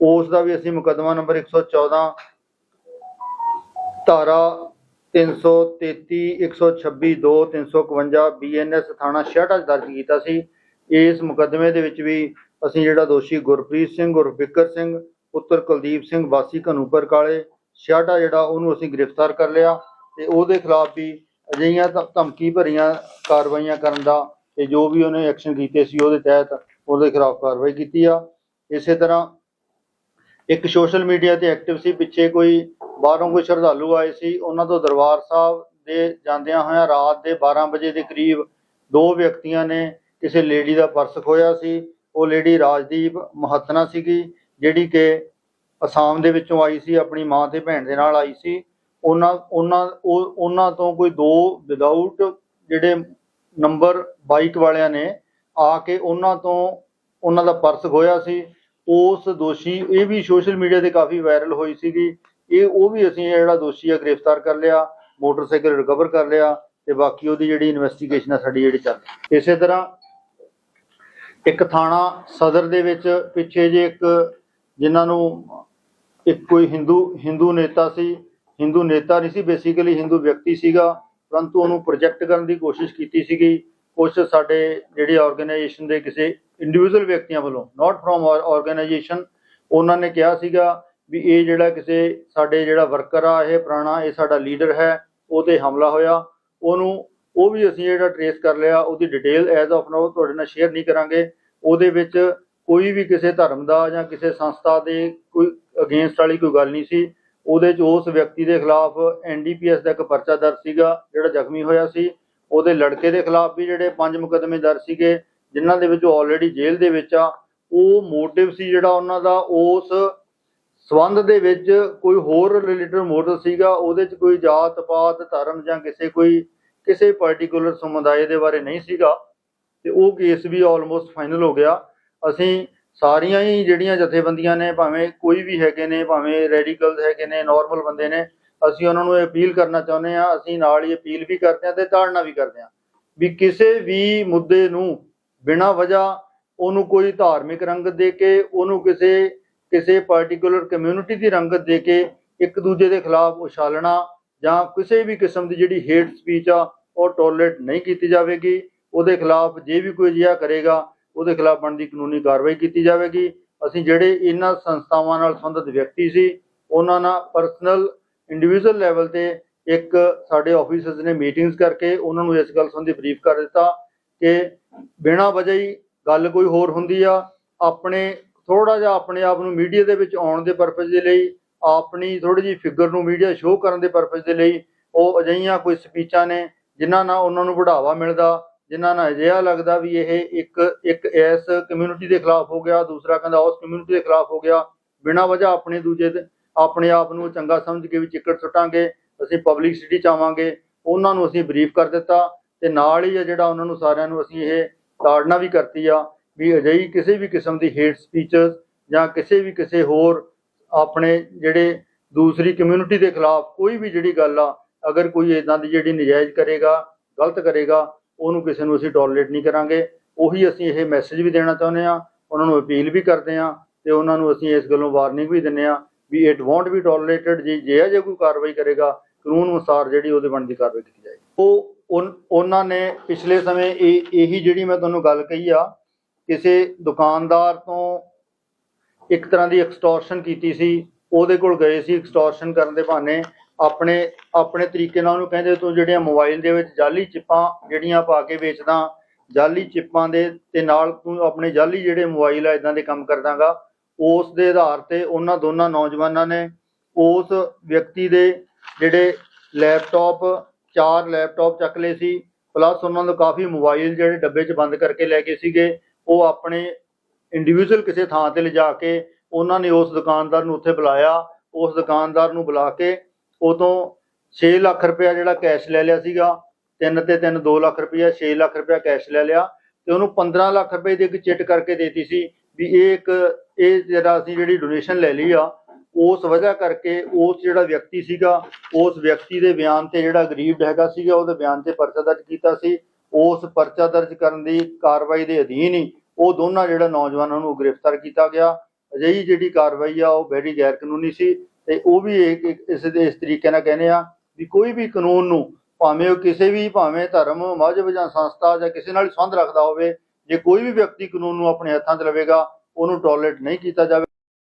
ਉਸ ਦਾ ਵੀ ਅਸੀਂ ਮੁਕੱਦਮਾ ਨੰਬਰ 114 ਧਾਰਾ 333 126 2 351 ਬੀਐਨਐਸ ਥਾਣਾ ਛਿਆਟਾ 'ਚ ਦਰਜ ਕੀਤਾ ਸੀ। ਇਸ ਮੁਕੱਦਮੇ ਦੇ ਵਿੱਚ ਵੀ ਅਸੀਂ ਜਿਹੜਾ ਦੋਸ਼ੀ ਗੁਰਪ੍ਰੀਤ ਸਿੰਘ ਔਰ ਬਿੱਕਰ ਸਿੰਘ, ਪੁੱਤਰ ਕੁਲਦੀਪ ਸਿੰਘ, ਵਾਸੀ ਘਨੂਪਰ ਕਾਲੇ ਛਿਆਟਾ ਜਿਹੜਾ ਉਹਨੂੰ ਅਸੀਂ ਗ੍ਰਿਫਤਾਰ ਕਰ ਲਿਆ ਤੇ ਉਹਦੇ ਖਿਲਾਫ ਵੀ ਅਜਿਹੀਆਂ ਧਮਕੀ ਭਰੀਆਂ ਕਾਰਵਾਈਆਂ ਕਰਨ ਦਾ ਤੇ ਜੋ ਵੀ ਉਹਨੇ ਐਕਸ਼ਨ ਕੀਤੇ ਸੀ ਉਹਦੇ ਤਹਿਤ ਉਹਦੇ ਖਿਲਾਫ ਕਾਰਵਾਈ ਕੀਤੀ ਆ। ਇਸੇ ਤਰ੍ਹਾਂ ਇੱਕ ਸੋਸ਼ਲ ਮੀਡੀਆ ਤੇ ਐਕਟਿਵ ਸੀ, ਪਿੱਛੇ ਕੋਈ ਬਾਹਰੋਂ ਕੋਈ ਸ਼ਰਧਾਲੂ ਆਏ ਸੀ, ਉਹਨਾਂ ਤੋਂ ਦਰਬਾਰ ਸਾਹਿਬ ਦੇ ਜਾਂਦਿਆਂ ਹੋਇਆਂ ਰਾਤ ਦੇ 12 ਵਜੇ ਦੇ ਕਰੀਬ ਦੋ ਵਿਅਕਤੀਆਂ ਨੇ ਕਿਸੇ ਲੇਡੀ ਦਾ ਪਰਸ ਖੋਇਆ ਸੀ। ਉਹ ਲੇਡੀ ਰਾਜਦੀਪ ਮਹਤਨਾ ਸੀਗੀ, ਜਿਹੜੀ ਕਿ ਅਸਾਮ ਦੇ ਵਿੱਚੋਂ ਆਈ ਸੀ, ਆਪਣੀ ਮਾਂ ਤੇ ਭੈਣ ਦੇ ਨਾਲ ਆਈ ਸੀ। ਉਹਨਾਂ ਉਹਨਾਂ ਉਹਨਾਂ ਤੋਂ ਕੋਈ ਦੋ ਵਿਦਆਊਟ ਜਿਹੜੇ ਨੰਬਰ ਬਾਈਕ ਵਾਲਿਆਂ ਨੇ ਆ ਕੇ ਉਹਨਾਂ ਤੋਂ ਉਹਨਾਂ ਦਾ ਪਰਸ ਖੋਇਆ ਸੀ। ਉਸ ਦੋਸ਼ੀ, ਇਹ ਵੀ ਸੋਸ਼ਲ ਮੀਡੀਆ ਤੇ ਕਾਫੀ ਵਾਇਰਲ ਹੋਈ ਸੀਗੀ। ਇਹ, ਉਹ ਵੀ ਅਸੀਂ ਜਿਹੜਾ ਦੋਸ਼ੀ ਆ, ਗ੍ਰਿਫਤਾਰ ਕਰ ਲਿਆ, ਮੋਟਰਸਾਈਕਲ ਰਿਕਵਰ ਕਰ ਲਿਆ ਤੇ ਬਾਕੀ ਉਹਦੀ ਜਿਹੜੀ ਇਨਵੈਸਟੀਗੇਸ਼ਨ ਆ, ਸਾਡੀ ਜਿਹੜੀ ਚੱਲ ਇਸੇ ਤਰ੍ਹਾਂ ਇੱਕ ਥਾਣਾ ਸਦਰ ਦੇ ਵਿੱਚ ਪਿੱਛੇ ਜੇ ਇੱਕ ਜਿਨ੍ਹਾਂ ਨੂੰ ਇੱਕ ਕੋਈ ਹਿੰਦੂ ਹਿੰਦੂ ਨੇਤਾ ਸੀ, ਹਿੰਦੂ ਨੇਤਾ ਨਹੀਂ ਸੀ ਬੇਸਿਕਲੀ ਹਿੰਦੂ ਵਿਅਕਤੀ ਸੀਗਾ, ਪਰੰਤੂ ਉਹਨੂੰ ਪ੍ਰੋਜੈਕਟ ਕਰਨ ਦੀ ਕੋਸ਼ਿਸ਼ ਕੀਤੀ ਸੀਗੀ। ਕੁਝ ਸਾਡੇ ਜਿਹੜੀ ਆਰਗੇਨਾਈਜੇਸ਼ਨ ਦੇ ਕਿਸੇ ਇੰਡੀਵਿਜੂਅਲ ਵਿਅਕਤੀਆਂ ਵੱਲੋਂ ਨਾਟ ਫਰੋਮ ਆਰਗੇਨਾਈਜੇਸ਼ਨ ਉਹਨਾਂ ਨੇ ਕਿਹਾ ਸੀਗਾ ਵੀ ਇਹ ਜਿਹੜਾ ਕਿਸੇ ਸਾਡੇ ਜਿਹੜਾ ਵਰਕਰ ਆ, ਇਹ ਪੁਰਾਣਾ, ਇਹ ਸਾਡਾ ਲੀਡਰ ਹੈ, ਉਹ ਤੇ ਹਮਲਾ ਹੋਇਆ। ਉਹਨੂੰ, ਉਹ ਵੀ ਅਸੀਂ ਜਿਹੜਾ ਟਰੇਸ ਕਰ ਲਿਆ, ਉਹਦੀ ਡਿਟੇਲ ਐਜ਼ ਆਫ ਨਾਓ ਤੁਹਾਡੇ ਨਾਲ ਸ਼ੇਅਰ ਨਹੀਂ ਕਰਾਂਗੇ। ਉਹਦੇ ਵਿੱਚ ਕੋਈ ਵੀ ਕਿਸੇ ਧਰਮ ਦਾ ਜਾਂ ਕਿਸੇ ਸੰਸਥਾ ਦੇ ਕੋਈ ਅਗੇਂਸਟ ਵਾਲੀ ਕੋਈ ਗੱਲ ਨਹੀਂ ਸੀ। ਉਹਦੇ 'ਚ ਉਸ ਵਿਅਕਤੀ ਦੇ ਖਿਲਾਫ ਐਨਡੀਪੀਐਸ ਦਾ ਇੱਕ ਪਰਚਾ ਦਰਜ ਸੀਗਾ, ਜਿਹੜਾ ਜ਼ਖਮੀ ਹੋਇਆ ਸੀ। ਉਹਦੇ ਲੜਕੇ ਦੇ ਖਿਲਾਫ ਵੀ ਜਿਹੜੇ ਪੰਜ ਮੁਕੱਦਮੇ ਦਰਜ ਸੀਗੇ। ਜਿਨ੍ਹਾਂ ਦੇ ਵਿੱਚ ਆਲਰੇਡੀ ਜੇਲ੍ਹ ਦੇ ਵਿੱਚ ਆ, ਉਹ ਮੋਟਿਵ ਸੀ ਜਿਹੜਾ ਉਹਨਾਂ ਦਾ, ਉਸ ਸਬੰਧ ਦੇ ਵਿੱਚ ਕੋਈ ਹੋਰ ਰਿਲੇਟਡ ਮੋਟਿਵ ਸੀਗਾ, ਉਹਦੇ 'ਚ ਕੋਈ ਜਾਤ ਪਾਤ ਧਰਮ ਜਾਂ ਕਿਸੇ ਕੋਈ, ਕਿਸੇ ਪਾਰਟਿਕੂਲਰ ਸਮੁਦਾਇ ਦੇ ਬਾਰੇ ਨਹੀਂ ਸੀਗਾ, ਤੇ ਉਹ ਕੇਸ ਵੀ ਆਲਮੋਸਟ ਫਾਈਨਲ ਹੋ ਗਿਆ। ਅਸੀਂ ਸਾਰੀਆਂ ਹੀ ਜਿਹੜੀਆਂ ਜਥੇਬੰਦੀਆਂ ਨੇ, ਭਾਵੇਂ ਕੋਈ ਵੀ ਹੈਗੇ ਨੇ, ਭਾਵੇਂ ਰੈਡੀਕਲਸ ਹੈਗੇ ਨੇ ਨਾਰਮਲ ਬੰਦੇ ਨੇ, ਅਸੀਂ ਉਹਨਾਂ ਨੂੰ ਅਪੀਲ ਕਰਨਾ ਚਾਹੁੰਦੇ ਆ ਅਸੀਂ ਨਾਲ ਹੀ ਅਪੀਲ ਵੀ ਕਰਦੇ ਆ ਤੇ ਤਾੜਨਾ ਵੀ ਕਰਦੇ ਆ ਵੀ ਕਿਸੇ ਵੀ ਮੁੱਦੇ ਨੂੰ ਬਿਨਾਂ ਵਜ੍ਹਾ ਉਹਨੂੰ ਕੋਈ ਧਾਰਮਿਕ ਰੰਗਤ ਦੇ ਕੇ, ਉਹਨੂੰ ਕਿਸੇ ਕਿਸੇ ਪਾਰਟਿਕੂਲਰ ਕਮਿਊਨਿਟੀ ਦੀ ਰੰਗਤ ਦੇ ਕੇ ਇੱਕ ਦੂਜੇ ਦੇ ਖਿਲਾਫ ਉਛਾਲਣਾ ਜਾਂ ਕਿਸੇ ਵੀ ਕਿਸਮ ਦੀ ਜਿਹੜੀ ਹੇਟ ਸਪੀਚ ਆ, ਉਹ ਟੋਲਰੇਟ ਨਹੀਂ ਕੀਤੀ ਜਾਵੇਗੀ। ਉਹਦੇ ਖਿਲਾਫ ਜੇ ਵੀ ਕੋਈ ਅਜਿਹਾ ਕਰੇਗਾ, ਉਹਦੇ ਖਿਲਾਫ ਬਣਦੀ ਕਾਨੂੰਨੀ ਕਾਰਵਾਈ ਕੀਤੀ ਜਾਵੇਗੀ। ਅਸੀਂ ਜਿਹੜੇ ਇਹਨਾਂ ਸੰਸਥਾਵਾਂ ਨਾਲ ਸੰਬੰਧਿਤ ਵਿਅਕਤੀ ਸੀ, ਉਹਨਾਂ ਨਾਲ ਪਰਸਨਲ ਇੰਡੀਵਿਜੂਅਲ ਲੈਵਲ ਤੇ ਇੱਕ ਸਾਡੇ ਆਫੀਸਰਸ ਨੇ ਮੀਟਿੰਗਸ ਕਰਕੇ ਉਹਨਾਂ ਨੂੰ ਇਸ ਗੱਲ ਸੰਬੰਧੀ ਬਰੀਫ ਕਰ ਦਿੱਤਾ ਕਿ ਬਿਨਾਂ ਵਜ੍ਹਾ ਹੀ ਗੱਲ ਕੋਈ ਹੋਰ ਹੁੰਦੀ ਆ, ਆਪਣੇ ਥੋੜਾ ਜਿਹਾ ਆਪਣੇ ਆਪ ਨੂੰ ਮੀਡੀਆ ਦੇ ਵਿੱਚ ਆਉਣ ਦੇ ਪਰਪਸ ਦੇ ਲਈ, ਆਪਣੀ ਥੋੜੀ ਜਿਹੀ ਫਿਗਰ ਨੂੰ ਮੀਡੀਆ ਸ਼ੋਅ ਕਰਨ ਦੇ ਪਰਪਸ ਦੇ ਲਈ, ਉਹ ਅਜਿਹੀਆਂ ਕੋਈ ਸਪੀਚਾਂ ਨੇ ਜਿਨ੍ਹਾਂ ਨਾਲ ਉਹਨਾਂ ਨੂੰ ਵਧਾਵਾ ਮਿਲਦਾ, ਜਿਨ੍ਹਾਂ ਨਾਲ ਅਜਿਹਾ ਲੱਗਦਾ ਵੀ ਇਹ ਇੱਕ ਇੱਕ ਇਸ ਕਮਿਊਨਿਟੀ ਦੇ ਖਿਲਾਫ ਹੋ ਗਿਆ, ਦੂਸਰਾ ਕਹਿੰਦਾ ਉਸ ਕਮਿਊਨਿਟੀ ਦੇ ਖਿਲਾਫ ਹੋ ਗਿਆ, ਬਿਨਾਂ ਵਜ੍ਹਾ ਆਪਣੇ ਦੂਜੇ ਦੇ, ਆਪਣੇ ਆਪ ਨੂੰ ਚੰਗਾ ਸਮਝ ਕੇ ਵੀ ਚਿੱਕੜ ਸੁੱਟਾਂਗੇ, ਅਸੀਂ ਪਬਲਿਕ ਪਬਲਿਸਿਟੀ ਚਾਹਾਂਗੇ ਉਹਨਾਂ ਨੂੰ ਅਸੀਂ ਬਰੀਫ ਕਰ ਦਿੱਤਾ ਤੇ ਨਾਲ ਹੀ ਆ ਜਿਹੜਾ ਉਹਨਾਂ ਨੂੰ ਸਾਰਿਆਂ ਨੂੰ ਅਸੀਂ ਇਹ ਤਾੜਨਾ ਵੀ ਕਰਤੀ ਆ ਵੀ ਅਜਿਹੀ ਕਿਸੇ ਵੀ ਕਿਸਮ ਦੀ ਹੇਟ ਸਪੀਚਸ ਜਾਂ ਕਿਸੇ ਵੀ ਕਿਸੇ ਹੋਰ ਆਪਣੇ ਜਿਹੜੇ ਦੂਸਰੀ ਕਮਿਊਨਿਟੀ ਦੇ ਖਿਲਾਫ ਕੋਈ ਵੀ ਜਿਹੜੀ ਗੱਲ ਆ, ਅਗਰ ਕੋਈ ਇਦਾਂ ਦੀ ਜਿਹੜੀ ਨਜਾਇਜ਼ ਕਰੇਗਾ, ਗਲਤ ਕਰੇਗਾ, ਉਹਨੂੰ ਕਿਸੇ ਨੂੰ ਅਸੀਂ ਟੋਲਰੇਟ ਨਹੀਂ ਕਰਾਂਗੇ। ਉਹੀ ਅਸੀਂ ਇਹ ਮੈਸੇਜ ਵੀ ਦੇਣਾ ਚਾਹੁੰਦੇ ਆ, ਉਹਨਾਂ ਨੂੰ ਅਪੀਲ ਵੀ ਕਰਦੇ ਆ ਤੇ ਉਹਨਾਂ ਨੂੰ ਅਸੀਂ ਇਸ ਗੱਲੋਂ ਵਾਰਨਿੰਗ ਵੀ ਦਿੰਦੇ ਆ ਵੀ ਇਟ ਵੋਂਟ ਬੀ ਟੋਲਰੇਟਡ ਜੇ ਜੇ ਜੇ ਕੋਈ ਕਾਰਵਾਈ ਕਰੇਗਾ, ਕਾਨੂੰਨ ਅਨੁਸਾਰ ਜਿਹੜੀ ਉਹਦੇ ਬਣਦੀ ਕਾਰਵਾਈ ਕੀਤੀ ਜਾਏਗੀ। ਉਹ ਉਹਨਾਂ ਨੇ ਪਿਛਲੇ ਸਮੇਂ ਇਹ, ਇਹੀ ਜਿਹੜੀ ਮੈਂ ਤੁਹਾਨੂੰ ਗੱਲ ਕਹੀ ਆ, ਕਿਸੇ ਦੁਕਾਨਦਾਰ ਤੋਂ ਇੱਕ ਤਰ੍ਹਾਂ ਦੀ ਐਕਸਟੋਰਸ਼ਨ ਕੀਤੀ ਸੀ, ਉਹਦੇ ਕੋਲ ਗਏ ਸੀ ਐਕਸਟੋਰਸ਼ਨ ਕਰਨ ਦੇ ਬਹਾਨੇ, ਆਪਣੇ ਆਪਣੇ ਤਰੀਕੇ ਨਾਲ ਉਹਨੂੰ ਕਹਿੰਦੇ ਤੂੰ ਜਿਹੜੀਆਂ ਮੋਬਾਈਲ ਦੇ ਵਿੱਚ ਜਾਲੀ ਚਿੱਪਾਂ ਜਿਹੜੀਆਂ ਪਾ ਕੇ ਵੇਚਦਾ, ਜਾਲੀ ਚਿੱਪਾਂ ਦੇ, ਤੇ ਨਾਲ ਤੂੰ ਆਪਣੇ ਜਾਲੀ ਜਿਹੜੇ ਮੋਬਾਈਲ ਆ ਇਦਾਂ ਦੇ ਕੰਮ ਕਰਦਾਗਾ ਉਸ ਦੇ ਆਧਾਰ ਤੇ ਉਹਨਾਂ ਦੋਨਾਂ ਨੌਜਵਾਨਾਂ ਨੇ ਉਸ ਵਿਅਕਤੀ ਦੇ ਜਿਹੜੇ ਲੈਪਟਾਪ ਚਾਰ ਲੈਪਟਾਪ ਚੱਕ ਲਏ ਸੀ ਪਲੱਸ ਉਹਨਾਂ ਨੂੰ ਕਾਫੀ ਮੋਬਾਈਲ ਜਿਹੜੇ ਡੱਬੇ 'ਚ ਬੰਦ ਕਰਕੇ ਲੈ ਗਏ ਸੀਗੇ, ਉਹ ਆਪਣੇ ਇੰਡੀਵਿਜੂਅਲ ਕਿਸੇ ਥਾਂ ਤੇ ਲਿਜਾ ਕੇ ਉਹਨਾਂ ਨੇ ਉਸ ਦੁਕਾਨਦਾਰ ਨੂੰ ਉੱਥੇ ਬੁਲਾਇਆ, ਉਸ ਦੁਕਾਨਦਾਰ ਨੂੰ ਬੁਲਾ ਕੇ ਉਹ ਤੋਂ 6 ਲੱਖ ਰੁਪਇਆ ਜਿਹੜਾ ਕੈਸ਼ ਲੈ ਲਿਆ ਸੀਗਾ, ਤਿੰਨ ਤੇ ਤਿੰਨ 2 ਲੱਖ ਰੁਪਇਆ 6 ਲੱਖ ਰੁਪਇਆ ਕੈਸ਼ ਲੈ ਲਿਆ ਤੇ ਉਹਨੂੰ 15 ਲੱਖ ਰੁਪਏ ਦੀ ਇੱਕ ਚਿੱਟ ਕਰਕੇ ਦੇਤੀ ਸੀ ਵੀ ਇਹ ਇੱਕ, ਇਹ ਜਿਹੜਾ ਅਸੀਂ ਜਿਹੜੀ ਡੋਨੇਸ਼ਨ ਲੈ ਲਈ ਆ ਉਸ ਵਜ੍ਹਾ ਕਰਕੇ ਉਸ ਜਿਹੜਾ ਵਿਅਕਤੀ ਸੀਗਾ, ਉਸ ਵਿਅਕਤੀ ਦੇ ਬਿਆਨ ਤੇ ਜਿਹੜਾ ਗਰੀਬ ਹੈਗਾ ਸੀਗਾ, ਉਹਦੇ ਬਿਆਨ ਤੇ ਪਰਚਾ ਦਰਜ ਕੀਤਾ ਸੀ। ਉਸ ਪਰਚਾ ਦਰਜ ਕਰਨ ਦੀ ਕਾਰਵਾਈ ਦੇ ਅਧੀਨ ਹੀ ਉਹ ਦੋਨਾਂ ਜਿਹੜਾ ਨੌਜਵਾਨਾਂ ਨੂੰ ਗ੍ਰਿਫਤਾਰ ਕੀਤਾ ਗਿਆ। ਅਜਿਹੀ ਜਿਹੜੀ ਕਾਰਵਾਈ ਆ, ਉਹ ਬੜੀ ਗੈਰ ਕਾਨੂੰਨੀ ਸੀ ਤੇ ਉਹ ਵੀ ਇੱਕ ਇਸ ਦੇ, ਇਸ ਤਰੀਕੇ ਨਾਲ ਕਹਿੰਦੇ ਆ ਵੀ ਕੋਈ ਵੀ ਕਾਨੂੰਨ ਨੂੰ ਭਾਵੇਂ ਉਹ ਕਿਸੇ ਵੀ, ਭਾਵੇਂ ਧਰਮ ਮਜ਼ਹਬ ਜਾਂ ਸੰਸਥਾ ਜਾਂ ਕਿਸੇ ਨਾਲ ਸੰਬੰਧ ਰੱਖਦਾ ਹੋਵੇ, ਜੇ ਕੋਈ ਵੀ ਵਿਅਕਤੀ ਕਾਨੂੰਨ ਨੂੰ ਆਪਣੇ ਹੱਥਾਂ 'ਚ ਲਵੇਗਾ, ਉਹਨੂੰ ਟੋਲਰੇਟ ਨਹੀਂ ਕੀਤਾ ਜਾਵੇ।